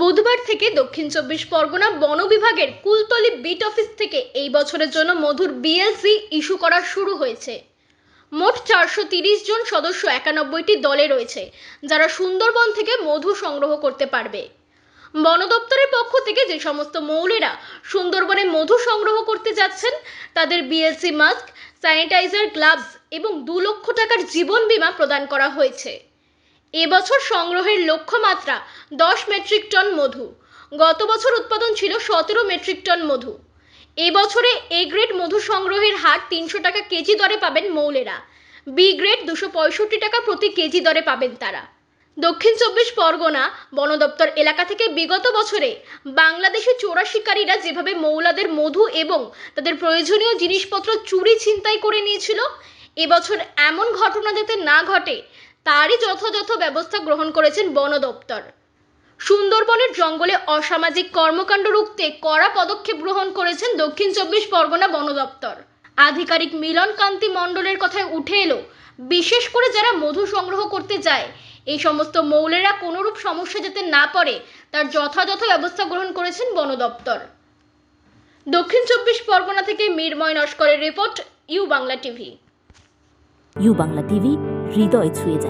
বুধবার থেকে দক্ষিণ চব্বিশ পরগনা বন বিভাগের কুলতলি বিট অফিস থেকে এই বছরের জন্য মধুর বিএলসি ইস্যু করা শুরু হয়েছে। মোট চারশো তিরিশ জন সদস্য একানব্বইটি দলে রয়েছে, যারা সুন্দরবন থেকে মধু সংগ্রহ করতে পারবে। বন দপ্তরের পক্ষ থেকে যে সমস্ত মৌলেরা সুন্দরবনে মধু সংগ্রহ করতে যাচ্ছেন, তাদের বিএলসি মাস্ক, স্যানিটাইজার, গ্লাভস এবং দু লক্ষ টাকার জীবন বীমা প্রদান করা হয়েছে। এবছর সংগ্রহের লক্ষ্যমাত্রা দশ মেট্রিক টন মধু। গত বছর উৎপাদন ছিল সতেরো মেট্রিক টন মধু। এবছরে এ গ্রেড মধু সংগ্রহের হার তিনশো টাকা কেজি দরে পাবেন মৌলেরা। বি গ্রেড দুশো পঁয়ষট্টি টাকা প্রতি কেজি দরে পাবেন তারা। দক্ষিণ চব্বিশ পরগনা বন দপ্তর এলাকা থেকে বিগত বছরে বাংলাদেশি চোরা শিকারীরা যেভাবে মৌলাদের মধু এবং তাদের প্রয়োজনীয় জিনিসপত্র চুরি ছিনতাই করে নিয়েছিল, এবছর এমন ঘটনা যাতে না ঘটে তারই যথাযথ ব্যবস্থা গ্রহণ করেছেন বন দপ্তর। সুন্দরবনের জঙ্গলে অসামাজিক কর্মকাণ্ড রুখতে কড়া পদক্ষেপ গ্রহণ করেছেন দক্ষিণ চব্বিশ পরগনা বন দপ্তর। আধিকারিক মিলন কান্তি মণ্ডলের কথায় উঠে এলো, বিশেষ করে যারা মধু সংগ্রহ করতে যায়, এই সমস্ত মৌলেরা কোনোরূপ সমস্যা যাতে না পড়ে, তার যথাযথ ব্যবস্থা গ্রহণ করেছেন বন দপ্তর। দক্ষিণ চব্বিশ পরগনা থেকে Mirmoy নস্করের report, U Bangla TV. U Bangla TV হৃদয় ছুঁয়ে যায়।